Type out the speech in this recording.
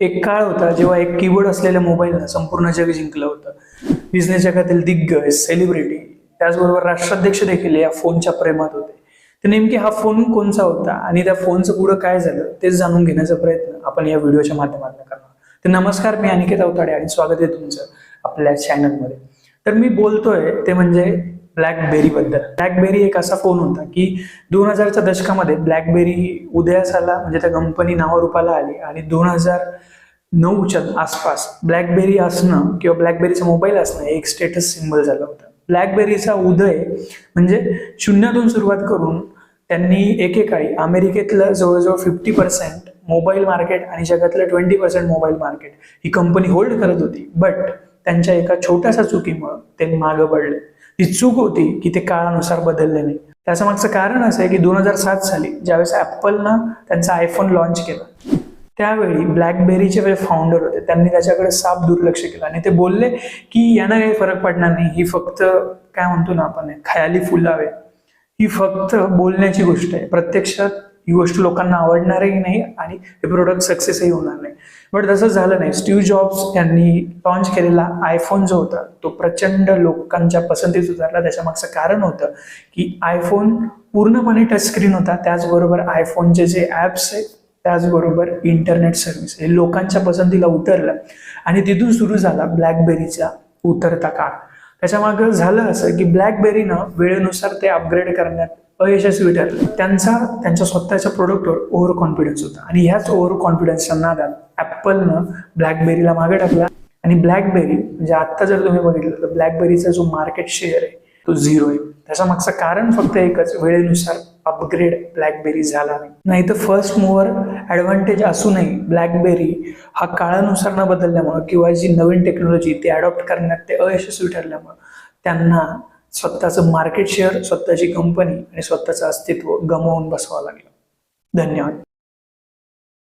एक काळ होता जेव्हा एक कीबोर्ड असलेल्या मोबाईलनं संपूर्ण जग जिंकलं होतं. बिझनेस जगातील दिग्गज सेलिब्रिटी त्याचबरोबर राष्ट्राध्यक्ष देखील या फोनच्या प्रेमात होते. तर नेमकी हा फोन कोणचा होता आणि त्या फोनचं पुढं काय झालं तेच जाणून घेण्याचा प्रयत्न आपण या व्हिडिओच्या माध्यमातून करणार तर नमस्कार मी अनिकेत अवताडे आणि स्वागत आहे तुमचं आपल्या चॅनलमध्ये तर मी बोलतोय ते म्हणजे ब्लॅकबेरी बद्दल. ब्लॅकबेरी एक असा फोन होता की दोन हजारच्या दशकामध्ये ब्लॅकबेरी उदयास आला म्हणजे त्या कंपनी नावारूपाला आली आणि दोन हजार नऊच्या आसपास ब्लॅकबेरी असणं किंवा ब्लॅकबेरीचा मोबाईल असणं एक स्टेटस सिम्बल झालं होतं. ब्लॅकबेरीचा उदय म्हणजे शून्यातून सुरुवात करून त्यांनी एकेकाळी अमेरिकेतलं जवळजवळ फिफ्टी पर्सेंट मोबाईल मार्केट आणि जगातलं ट्वेंटी पर्सेंट मोबाईल मार्केट ही कंपनी होल्ड करत होती. बट त्यांच्या एका छोट्याशा चुकीमुळं ते मागं पडले. ती चूक होती की ते काळानुसार बदलले नाही. त्याचं मागचं कारण असं आहे की दोन हजार सात साली ज्यावेळेस ॲपलनं त्यांचा आयफोन लॉन्च केला त्यावेळी ब्लॅकबेरीचे जे फाउंडर होते त्यांनी त्याच्याकडे साफ दुर्लक्ष केलं आणि ते बोलले की यांना काही फरक पडणार नाही ही फक्त काय म्हणतो ना आपण खयाली फुलावे. ही फक्त बोलण्याची गोष्ट आहे. प्रत्यक्षात ही गोष्ट लोकांना आवडणारही नाही आणि हे प्रोडक्ट सक्सेसही होणार नाही. बट तसं झालं नाही. स्टीव्ह जॉब्स यांनी लॉन्च केलेला आयफोन जो होता तो प्रचंड लोकांच्या पसंतीत उतरला त्याच्यामागचं कारण होतं की आयफोन पूर्णपणे टच स्क्रीन होता. त्याचबरोबर आयफोनचे जे ॲप्स आहेत त्याचबरोबर इंटरनेट सर्व्हिस हे लोकांच्या पसंतीला उतरलं. आणि तिथून सुरू झाला ब्लॅकबेरीचा उतरता काळ. त्याच्यामागं झालं असं की ब्लॅकबेरीनं वेळेनुसार ते अपग्रेड करण्यात अयशस्वी ठरले. त्यांचा त्यांच्या स्वतःच्या प्रोडक्टवर ओव्हर कॉन्फिडन्स होता. आणि ह्याच ओव्हर कॉन्फिडन्सच्या नादात ॲपलनं ब्लॅकबेरीला मागे टाकला. आणि ब्लॅकबेरी म्हणजे आत्ता जर तुम्ही बघितलं तर ब्लॅकबेरीचा जो मार्केट शेअर आहे तो झिरो आहे. त्याच्या मागचं कारण फक्त एकच वेळेनुसार अपग्रेड ब्लॅकबेरी झाला नाही. तर फर्स्ट मूवर ॲडव्हान्टेज असूनही ब्लॅकबेरी हा काळानुसार न बदलल्यामुळं किंवा जी नवीन टेक्नॉलॉजी ते अडॉप्ट करण्यात ते अयशस्वी ठरल्यामुळं त्यांना स्वतःचं मार्केट शेअर स्वतःची कंपनी आणि स्वतःचं अस्तित्व गमावून बसवावं लागलं. धन्यवाद.